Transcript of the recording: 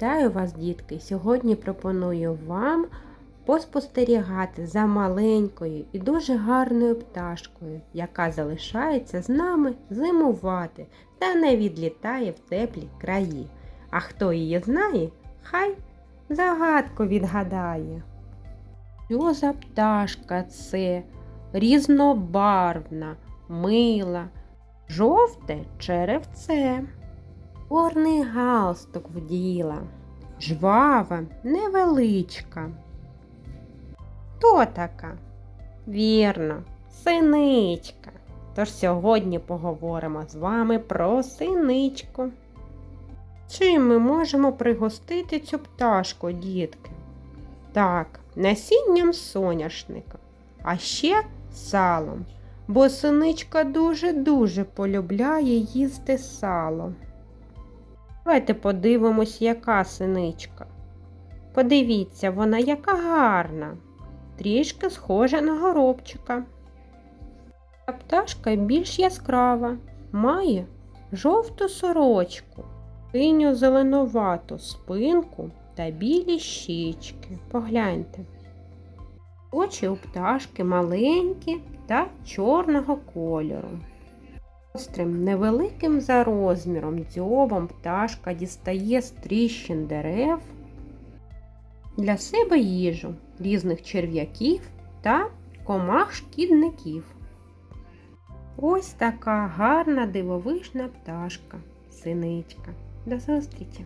Вітаю вас, дітки! Сьогодні пропоную вам поспостерігати за маленькою і дуже гарною пташкою, яка залишається з нами зимувати та не відлітає в теплі краї. А хто її знає, хай загадку відгадає. Що за пташка це різнобарвна, мила, жовте черевце. Чорний галстук вділа, жвава, невеличка. Хто така? Вірно, синичка. Тож сьогодні поговоримо з вами про синичку. Чим ми можемо пригостити цю пташку, дітки? Так, насінням соняшника, а ще салом, бо синичка дуже-дуже полюбляє їсти сало. Давайте подивимось, яка синичка. Подивіться, вона яка гарна, трішки схожа на горобчика. Ця пташка більш яскрава, має жовту сорочку, синю зеленувату спинку та білі щічки. Погляньте. Очі у пташки маленькі та чорного кольору. Гострим, невеликим за розміром дзьобом пташка дістає з тріщин дерев для себе їжу різних черв'яків та комах шкідників. Ось така гарна дивовижна пташка, синичка. До зустрічі!